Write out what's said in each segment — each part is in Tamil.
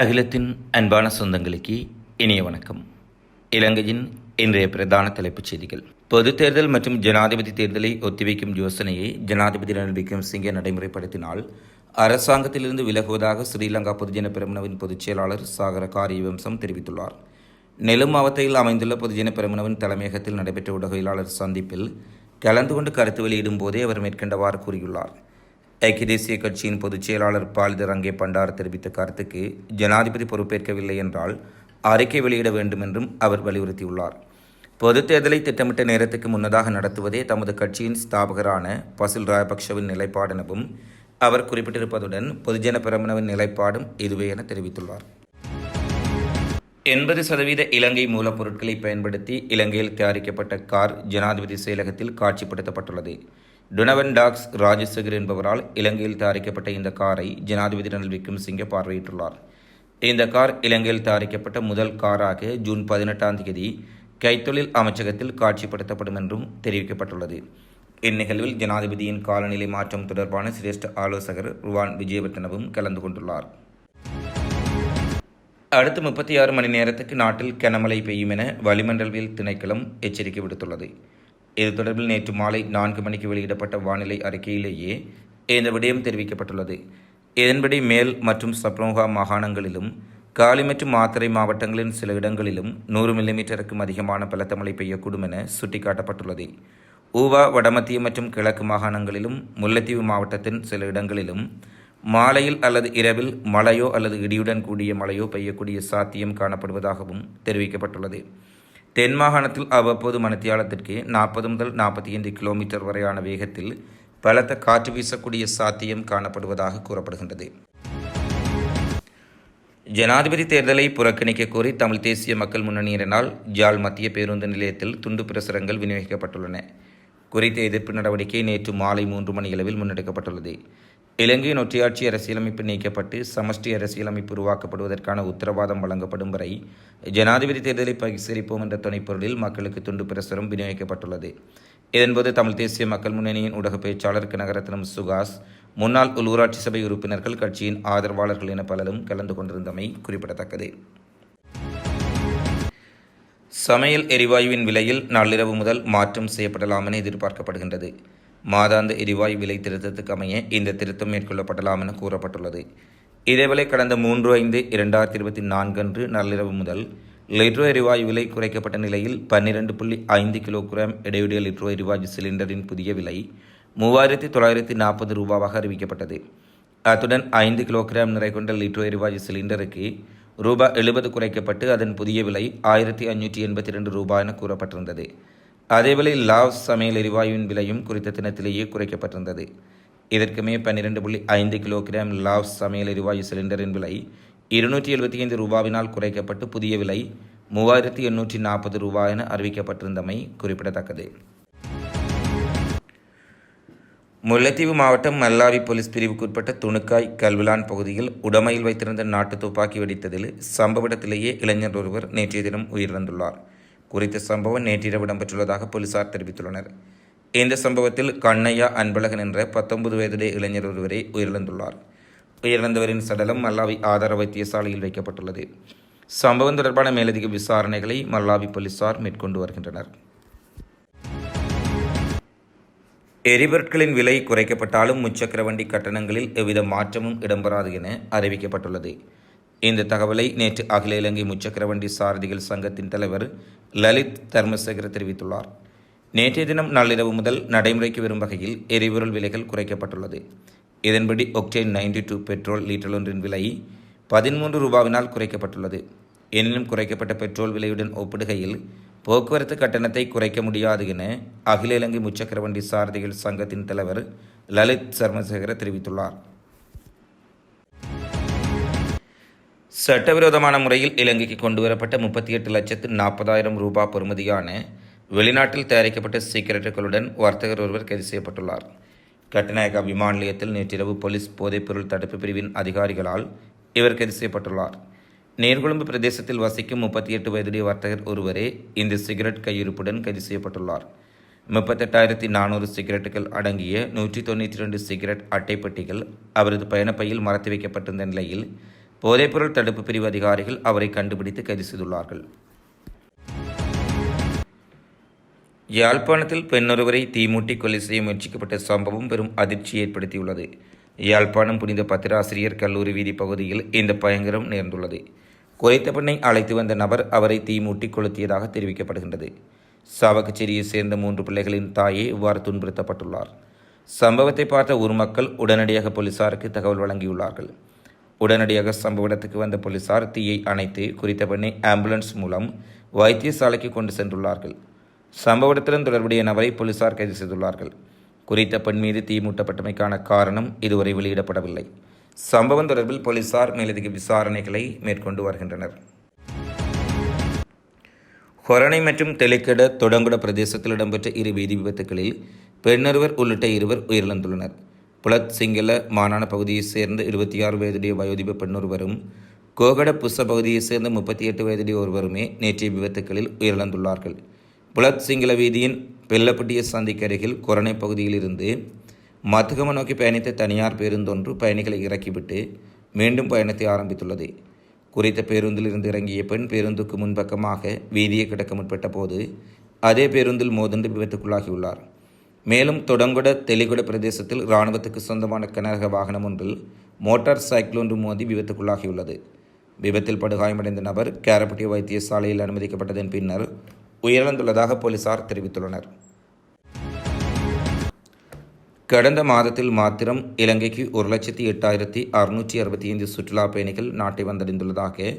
அகிலத்தின் அன்பான சொந்தங்களுக்கு இனிய வணக்கம். இலங்கையின் இன்றைய பிரதான தலைப்புச் செய்திகள். பொதுத் தேர்தல் மற்றும் ஜனாதிபதி தேர்தலை ஒத்திவைக்கும் யோசனையை ஜனாதிபதி ரணில் விக்ரமசிங்கே நடைமுறைப்படுத்தினால் அரசாங்கத்திலிருந்து விலகுவதாக ஸ்ரீலங்கா பொதுஜன பெரமுனவின் பொதுச் செயலாளர் சாகர காரியவம்சம் தெரிவித்துள்ளார். நெலும் மாவட்டத்தில் அமைந்துள்ள பொதுஜன பெரமுனவின் தலைமையகத்தில் நடைபெற்ற ஊடகவியலாளர் சந்திப்பில் கலந்து கொண்டு கருத்து வெளியிடும் போதே அவர் மேற்கண்டவாறு கூறியுள்ளார். ஐக்கிய தேசிய கட்சியின் பொதுச் செயலாளர் பாலித ரங்கே பண்டார் தெரிவித்த கருத்துக்கு ஜனாதிபதி பொறுப்பேற்கவில்லை என்றால் அறிக்கை வெளியிட வேண்டும் என்றும் அவர் வலியுறுத்தியுள்ளார். பொதுத் தேர்தலை திட்டமிட்ட நேரத்துக்கு முன்னதாக நடத்துவதே தமது கட்சியின் ஸ்தாபகரான பசில் ராயபக்ஷவின் நிலைப்பாடெனவும் அவர் குறிப்பிட்டிருப்பதுடன் பொதுஜன பெரமுனவின் நிலைப்பாடும் இதுவே என தெரிவித்துள்ளார். எண்பது சதவீத இலங்கை மூலப்பொருட்களை பயன்படுத்தி இலங்கையில் தயாரிக்கப்பட்ட கார் ஜனாதிபதி செயலகத்தில் காட்சிப்படுத்தப்பட்டுள்ளது. டொனவன் டாக்ஸ் ராஜசேகர் என்பவரால் இலங்கையில் தயாரிக்கப்பட்ட இந்த காரை ஜனாதிபதி ரணில் விக்ரமசிங்கே பார்வையிட்டுள்ளார். இந்த கார் இலங்கையில் தயாரிக்கப்பட்ட முதல் காராக ஜூன் பதினெட்டாம் தேதி கைத்தொழில் அமைச்சகத்தில் காட்சிப்படுத்தப்படும் என்றும் தெரிவிக்கப்பட்டுள்ளது. இந்நிகழ்வில் ஜனாதிபதியின் காலநிலை மாற்றம் தொடர்பான சிரேஷ்ட ஆலோசகர் ருவான் விஜயவர்த்தனவும் கலந்து கொண்டுள்ளார். அடுத்த முப்பத்தி ஆறு மணி நேரத்துக்கு நாட்டில் கனமழை பெய்யும் என வளிமண்டலவியல் திணைக்களம் எச்சரிக்கை விடுத்துள்ளது. இது தொடர்பில் நேற்று மாலை நான்கு மணிக்கு வெளியிடப்பட்ட வானிலை அறிக்கையிலேயே இந்த விடயம் தெரிவிக்கப்பட்டுள்ளது. இதன்படி மேல் மற்றும் சப்ரோகா மாகாணங்களிலும் காலி மற்றும் மாத்தறை மாவட்டங்களின் சில இடங்களிலும் நூறு மில்லிமீட்டருக்கும் அதிகமான பலத்த மழை பெய்யக்கூடும் என சுட்டிக்காட்டப்பட்டுள்ளது. ஊவா வடமத்திய மற்றும் கிழக்கு மாகாணங்களிலும் முல்லைத்தீவு மாவட்டத்தின் சில இடங்களிலும் மாலையில் அல்லது இரவில் மழையோ அல்லது இடியுடன் கூடிய மழையோ பெய்யக்கூடிய சாத்தியம் காணப்படுவதாகவும் தெரிவிக்கப்பட்டுள்ளது. தென் மாகாணத்தில் அவ்வப்போது மணித்தியாலத்திற்கு நாற்பது முதல் நாற்பத்தி ஐந்து கிலோமீட்டர் வரையான வேகத்தில் பலத்த காற்று வீசக்கூடிய சாத்தியம் காணப்படுவதாக கூறப்படுகின்றது. ஜனாதிபதி தேர்தலை புறக்கணிக்க கோரி தமிழ் தேசிய மக்கள் முன்னணியினால் ஜாழ் மத்திய பேருந்து நிலையத்தில் துண்டு பிரசுரங்கள் விநியோகிக்கப்பட்டுள்ளன. குறித்த எதிர்ப்பு நடவடிக்கை நேற்று மாலை மூன்று மணியளவில் முன்னெடுக்கப்பட்டுள்ளது. இலங்கையின் ஒற்றையாட்சி அரசியலமைப்பு நீக்கப்பட்டு சமஷ்டி அரசியலமைப்பு உருவாக்கப்படுவதற்கான உத்தரவாதம் வழங்கப்படும் வரை ஜனாதிபதி தேர்தலை பரிசீலிப்போம் என்ற துணைப்பொருளில் மக்களுக்கு துண்டு பிரசுரம் விநியோகிக்கப்பட்டுள்ளது. இதன்போது தமிழ் தேசிய மக்கள் முன்னணியின் ஊடக பேச்சாளர் கனகரத்னம் சுகாஸ் முன்னாள் உள்ளூராட்சி சபை உறுப்பினர்கள் கட்சியின் ஆதரவாளர்கள் என பலரும் கலந்து கொண்டிருந்தமை குறிப்பிடத்தக்கது. சமையல் எரிவாயுவின் விலையில் நள்ளிரவு முதல் மாற்றம் செய்யப்படலாம் என எதிர்பார்க்கப்படுகின்றது. மாதாந்த எரிவாயு விலை திருத்தத்துக்கு அமைய இந்த திருத்தம் மேற்கொள்ளப்படலாம் என கூறப்பட்டுள்ளது. இதேவேளை கடந்த மூன்று ஐந்து இரண்டாயிரத்தி இருபத்தி நான்கு அன்று நள்ளிரவு முதல் லிட்ரோ எரிவாயு விலை குறைக்கப்பட்ட நிலையில் பன்னிரண்டு புள்ளி ஐந்து கிலோகிராம் இடையுடைய லிட்ரோ எரிவாயு சிலிண்டரின் புதிய விலை மூவாயிரத்தி தொள்ளாயிரத்தி நாற்பது ரூபாவாக அறிவிக்கப்பட்டது. அத்துடன் ஐந்து கிலோகிராம் நிறை கொண்ட லிட்ரோ எரிவாயு சிலிண்டருக்கு ரூபாய் எழுபது குறைக்கப்பட்டு அதன் புதிய விலை ஆயிரத்தி ஐநூற்றி எண்பத்தி ரெண்டு ரூபாய் என கூறப்பட்டிருந்தது. அதேவேளை லாவ் சமையல் எரிவாயுவின் விலையும் குறித்த தினத்திலேயே குறைக்கப்பட்டிருந்தது. இதற்குமே பன்னிரண்டு புள்ளி ஐந்து கிலோகிராம் லாவ் சமையல் எரிவாயு சிலிண்டரின் விலை இருநூற்றி எழுபத்தி ஐந்து ரூபாவினால் குறைக்கப்பட்டு புதிய விலை மூவாயிரத்தி எண்ணூற்றி நாற்பது ரூபாய் என அறிவிக்கப்பட்டிருந்தமை குறிப்பிடத்தக்கது. முல்லைத்தீவு மாவட்டம் மல்லாவி போலீஸ் பிரிவுக்குட்பட்ட துணுக்காய் கல்விலான் பகுதியில் உடமையில் வைத்திருந்த நாட்டு துப்பாக்கி வெடித்ததில் சம்பவ இடத்திலேயே இளைஞர் ஒருவர் நேற்றைய தினம் உயிரிழந்துள்ளார். குறித்த சம்பவம் நேற்றிரவு இடம்பெற்றுள்ளதாக போலீசார் தெரிவித்துள்ளனர். இந்த சம்பவத்தில் கண்ணையா அன்பழகன் என்ற பத்தொன்பது வயதுடைய இளைஞர் ஒருவரே உயிரிழந்துள்ளார். உயிரிழந்தவரின் சடலம் மல்லாவி ஆதார வைத்தியசாலையில் வைக்கப்பட்டுள்ளது. சம்பவம் தொடர்பான மேலதிக விசாரணைகளை மல்லாவி போலீசார் மேற்கொண்டு வருகின்றனர். எரிபொருட்களின் விலை குறைக்கப்பட்டாலும் முச்சக்கர வண்டி கட்டணங்களில் எவ்வித மாற்றமும் இடம்பெறாது என அறிவிக்கப்பட்டுள்ளது. இந்த தகவலை நேற்று அகில இலங்கை முச்சக்கர வண்டி சாரதிகள் சங்கத்தின் தலைவர் லலித் தர்மசேகர் தெரிவித்துள்ளார். நேற்றைய தினம் நள்ளிரவு முதல் நடைமுறைக்கு வரும் வகையில் எரிபொருள் விலைகள் குறைக்கப்பட்டுள்ளது. இதன்படி octane ninety two petrol litre ஒன்றின் விலை பதிமூன்று ரூபாவினால் குறைக்கப்பட்டுள்ளது. எனினும் குறைக்கப்பட்ட பெட்ரோல் விலையுடன் ஒப்பிடுகையில் போக்குவரத்து கட்டணத்தை குறைக்க முடியாது என அகில இலங்கை முச்சக்கர வண்டி சாரதிகள் சங்கத்தின் தலைவர் லலித் சர்மசேகர தெரிவித்துள்ளார். சட்டவிரோதமான முறையில் இலங்கைக்கு கொண்டுவரப்பட்ட முப்பத்தி எட்டு லட்சத்து நாற்பதாயிரம் ரூபாய் பெறுமதியான வெளிநாட்டில் தயாரிக்கப்பட்ட சீக்கிரட்டுகளுடன் வர்த்தகர் ஒருவர் கைது செய்யப்பட்டுள்ளார். கட்டுநாயக்கா விமான நிலையத்தில் நேற்றிரவு போலீஸ் போதைப்பொருள் தடுப்பு பிரிவின் அதிகாரிகளால் இவர் கைது செய்யப்பட்டுள்ளார். நேர்கொழும்பு பிரதேசத்தில் வசிக்கும் முப்பத்தி எட்டு வயதுடைய வர்த்தகர் ஒருவரே இந்த சிகரெட் கையிருப்புடன் கைது செய்யப்பட்டுள்ளார். முப்பத்தெட்டாயிரத்தி நானூறு சிகரெட்டுகள் அடங்கிய நூற்றி தொண்ணூற்றி ரெண்டு சிகரெட் அட்டைப்பெட்டிகள் அவரது பயணப்பையில் மறைத்து வைக்கப்பட்டிருந்த நிலையில் போதைப்பொருள் தடுப்பு பிரிவு அதிகாரிகள் அவரை கண்டுபிடித்து கைது செய்துள்ளார்கள். யாழ்ப்பாணத்தில் பெண்ணொருவரை தீமூட்டி கொலை செய்ய முயற்சிக்கப்பட்ட சம்பவம் பெரும் அதிர்ச்சியை ஏற்படுத்தியுள்ளது. யாழ்ப்பாணம் புனித பத்திராசிரியர் கல்லூரி வீதி பகுதியில் இந்த பயங்கரம் நேர்ந்துள்ளது. குறைத்த பெண்ணை அழைத்து வந்த நபர் அவரை தீமூட்டி கொளுத்தியதாக தெரிவிக்கப்படுகின்றது. சாவகச்சேரியை சேர்ந்த மூன்று பிள்ளைகளின் தாயே இவ்வாறு துன்புறுத்தப்பட்டுள்ளார். சம்பவத்தை பார்த்த ஊர் மக்கள் உடனடியாக போலீசாருக்கு தகவல் வழங்கியுள்ளார்கள். உடனடியாக சம்பவ இடத்துக்கு வந்த போலீசார் தீயை அணைத்து குறித்த பெண்ணை ஆம்புலன்ஸ் மூலம் வைத்தியசாலைக்கு கொண்டு சென்றுள்ளார்கள். சம்பவ இடத்துடன் தொடர்புடைய நபரை போலீசார் கைது செய்துள்ளார்கள். குறித்த பெண் மீது தீ மூட்டப்பட்டமைக்கான காரணம் இதுவரை வெளியிடப்படவில்லை. சம்பவம் தொடர்பில் போலீசார் மேலதிக விசாரணைகளை மேற்கொண்டு வருகின்றனர். கொரணை மற்றும் தெளிக்கட தொடங்குட பிரதேசத்தில் இடம்பெற்ற இரு வீதி விபத்துகளில் பெண்ணொருவர் உள்ளிட்ட இருவர் உயிரிழந்துள்ளனர். புலத் சிங்கள மாகாண பகுதியைச் சேர்ந்த இருபத்தி ஆறு வயதுடைய வயோதிப பெண்ணொருவரும் கோகட புச பகுதியைச் சேர்ந்த முப்பத்தி எட்டு வயதுடைய ஒருவருமே நேற்றைய விபத்துகளில் உயிரிழந்துள்ளார்கள். புலத் சிங்கள வீதியின் பெல்லப்பட்டிய சந்திக்கு அருகில் கொரணை பகுதியிலிருந்து மத்துகம நோக்கி பயணித்த தனியார் பேருந்தொன்று பயணிகளை இறக்கிவிட்டு மீண்டும் பயணத்தை ஆரம்பித்துள்ளது. குறித்த பேருந்திலிருந்து இறங்கிய பெண் பேருந்துக்கு முன்பக்கமாக வீதியை கிடக்க முற்பட்ட போது அதே பேருந்தில் மோதுண்டு விபத்துக்குள்ளாகியுள்ளார். மேலும் தொடங்குட தெளிகுட பிரதேசத்தில் இராணுவத்துக்கு சொந்தமான கனரக வாகனம் ஒன்றில் மோட்டார் சைக்கிள் ஒன்று மோதி விபத்துக்குள்ளாகியுள்ளது. விபத்தில் படுகாயமடைந்த நபர் கேரப்பட்டி வைத்தியசாலையில் அனுமதிக்கப்பட்டதன் பின்னர் உயிரிழந்துள்ளதாக போலீசார் தெரிவித்துள்ளனர். கடந்த மாதத்தில் மாத்திரம் இலங்கைக்கு ஒரு லட்சத்தி எட்டாயிரத்தி அறுநூற்றி அறுபத்தி ஐந்து சுற்றுலா பயணிகள் நாட்டை வந்தடைந்துள்ளதாக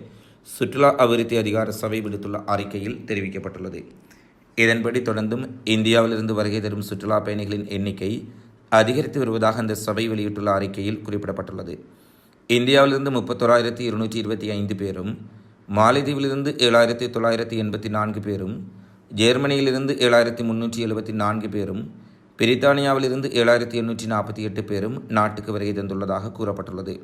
சுற்றுலா அபிவிருத்தி அதிகார சபை விடுத்துள்ள அறிக்கையில் தெரிவிக்கப்பட்டுள்ளது. இதன்படி தொடர்ந்தும் இந்தியாவிலிருந்து வருகை தரும் சுற்றுலா பயணிகளின் எண்ணிக்கை அதிகரித்து வருவதாக அந்த சபை வெளியிட்டுள்ள அறிக்கையில் குறிப்பிடப்பட்டுள்ளது. இந்தியாவிலிருந்து முப்பத்தோராயிரத்தி இருநூற்றி இருபத்தி ஐந்து பேரும் மாலைதீவிலிருந்து ஏழாயிரத்தி தொள்ளாயிரத்தி எண்பத்தி நான்கு பேரும் ஜெர்மனியிலிருந்து ஏழாயிரத்தி முன்னூற்றி எழுபத்தி நான்கு பேரும் பிரித்தானியாவிலிருந்து ஏழாயிரத்தி எண்ணூற்றி நாற்பத்தி எட்டு பேரும் நாட்டுக்கு வருகை தந்துள்ளதாக கூறப்பட்டுள்ளது.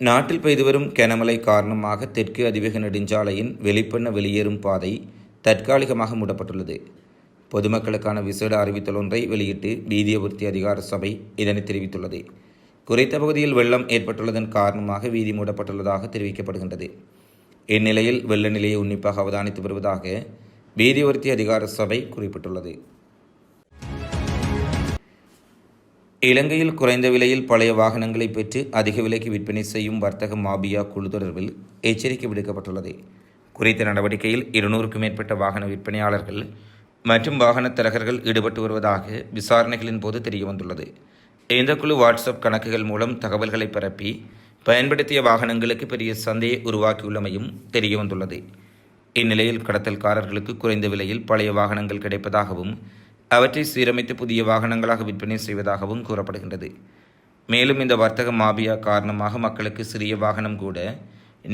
நாட்டில் பெய்து வரும் கனமழை காரணமாக தெற்கு அதிவேக நெடுஞ்சாலையின் வெளிப்பண்ண வெளியேறும் பாதை தற்காலிகமாக மூடப்பட்டுள்ளது. பொதுமக்களுக்கான விசேட அறிவித்தல் ஒன்றை வெளியிட்டு வீதி அபிவிருத்தி அதிகார சபை இதனை தெரிவித்துள்ளது. குறைத்த பகுதியில் வெள்ளம் ஏற்பட்டுள்ளதன் காரணமாக வீதி மூடப்பட்டுள்ளதாக தெரிவிக்கப்படுகின்றது. இந்நிலையில் வெள்ள நிலையை உன்னிப்பாக அவதானித்து வருவதாக வீதி அதிகார சபை குறிப்பிட்டுள்ளது. இலங்கையில் குறைந்த விலையில் பழைய வாகனங்களை பெற்று அதிக விலைக்கு விற்பனை செய்யும் வர்த்தக மாபியா குழு தொடர்பில் எச்சரிக்கை விடுக்கப்பட்டுள்ளது. குறித்த நடவடிக்கையில் இருநூறுக்கும் மேற்பட்ட வாகன விற்பனையாளர்கள் மற்றும் வாகன தரகர்கள் ஈடுபட்டு வருவதாக விசாரணைகளின் போது தெரியவந்துள்ளது. இந்த குழு வாட்ஸ்அப் கணக்குகள் மூலம் தகவல்களை பரப்பி பயன்படுத்திய வாகனங்களுக்கு பெரிய சந்தையை உருவாக்கியுள்ளமையும் தெரியவந்துள்ளது. இந்நிலையில் கடத்தல்காரர்களுக்கு குறைந்த விலையில் பழைய வாகனங்கள் கிடைப்பதாகவும் அவற்றை சீரமைத்து புதிய வாகனங்களாக விற்பனை செய்வதாகவும் கூறப்படுகின்றது. மேலும் இந்த வர்த்தக மாபியா காரணமாக மக்களுக்கு சிறிய வாகனம் கூட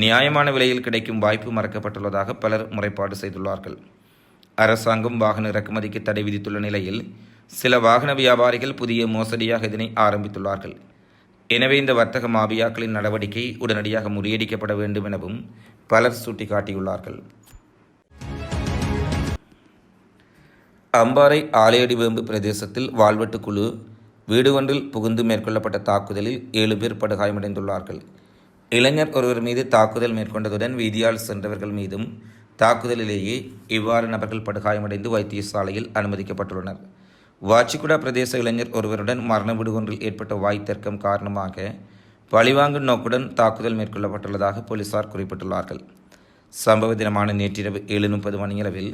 நியாயமான விலையில் கிடைக்கும் வாய்ப்பு மறக்கப்பட்டுள்ளதாக பலர் முறைப்பாடு செய்துள்ளார்கள். அரசாங்கம் வாகன இறக்குமதிக்கு தடை விதித்துள்ள நிலையில் சில வாகன வியாபாரிகள் புதிய மோசடியாக இதனை ஆரம்பித்துள்ளார்கள். எனவே இந்த வர்த்தக மாபியாக்களின் நடவடிக்கை உடனடியாக முறியடிக்கப்பட வேண்டும் எனவும் பலர் சுட்டிக்காட்டியுள்ளார்கள். அம்பாறை ஆலையடி வேம்பு பிரதேசத்தில் வாழ்வெட்டு குழு வீடு ஒன்றில் புகுந்து மேற்கொள்ளப்பட்ட தாக்குதலில் ஏழு பேர் படுகாயமடைந்துள்ளார்கள். இளைஞர் ஒருவர் மீது தாக்குதல் மேற்கொண்டதுடன் வீதியால் சென்றவர்கள் மீதும் தாக்குதலிலேயே இவ்வாறு நபர்கள் படுகாயமடைந்து வைத்தியசாலையில் அனுமதிக்கப்பட்டுள்ளனர். வாச்சிக்குடா பிரதேச இளைஞர் ஒருவருடன் மரண வீடு ஒன்றில் ஏற்பட்ட வாய் தர்க்கம் காரணமாக பழிவாங்கும் நோக்குடன் தாக்குதல் மேற்கொள்ளப்பட்டுள்ளதாக போலீசார் குறிப்பிட்டுள்ளார்கள். சம்பவ தினமான நேற்றிரவு ஏழு முப்பது மணியளவில்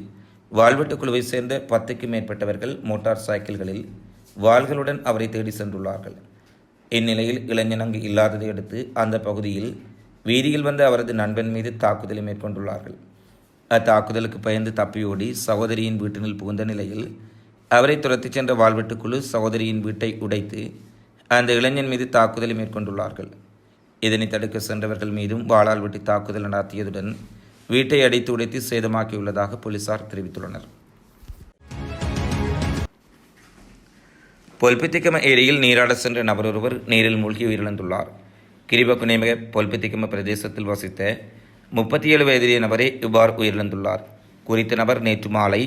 வாழ்வெட்டு குழுவை சேர்ந்த பத்துக்கு மேற்பட்டவர்கள் மோட்டார் சைக்கிள்களில் வாள்களுடன் அவரை தேடி சென்றுள்ளார்கள். இந்நிலையில் இளைஞன் அங்கு இல்லாததை அடுத்து அந்த பகுதியில் வீதியில் வந்த அவரது நண்பன் மீது தாக்குதலை மேற்கொண்டுள்ளார்கள். அத்தாக்குதலுக்கு பயந்து தப்பியோடி சகோதரியின் வீட்டினில் புகுந்த நிலையில் அவரை துரத்திச் சென்ற வாழ்வெட்டுக்குழு சகோதரியின் வீட்டை உடைத்து அந்த இளைஞன் மீது தாக்குதலை மேற்கொண்டுள்ளார்கள். இதனை தடுக்க சென்றவர்கள் மீதும் வாளால் வெட்டி தாக்குதல் நடாத்தியதுடன் வீட்டை அடித்து உடைத்து சேதமாக்கியுள்ளதாக போலீசார் தெரிவித்துள்ளனர். பொல்பித்திக்கம ஏரியில் நீராட சென்ற நபர் ஒருவர் நீரில் மூழ்கி உயிரிழந்துள்ளார். கிரிபகுநேமக பொல்பித்திக்கம பிரதேசத்தில் வசித்த முப்பத்தி ஏழு வயதிலே நபரே இவ்வாறு உயிரிழந்துள்ளார். குறித்த நபர் நேற்று மாலை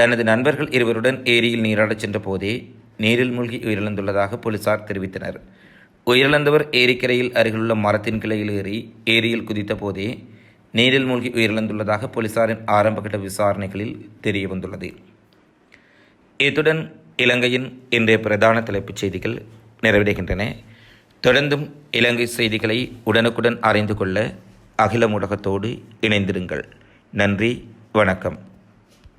தனது நண்பர்கள் இருவருடன் ஏரியில் நீராடச் சென்ற போதே நீரில் மூழ்கி உயிரிழந்துள்ளதாக போலீசார் தெரிவித்தனர். உயிரிழந்தவர் ஏரிக்கரையில் அருகிலுள்ள மரத்தின் கிளையில் ஏறி ஏரியில் குதித்த போதே நீரில் மூழ்கி உயிரிழந்துள்ளதாக போலீசாரின் ஆரம்பகட்ட விசாரணைகளில் தெரிய வந்துள்ளது இத்துடன் இலங்கையின் இன்றைய பிரதான தலைப்புச் செய்திகள் நிறைவடைகின்றன. தொடர்ந்தும் இலங்கை செய்திகளை உடனுக்குடன் அறிந்து கொள்ள அகில ஊடகத்தோடு இணைந்திருங்கள். நன்றி வணக்கம்.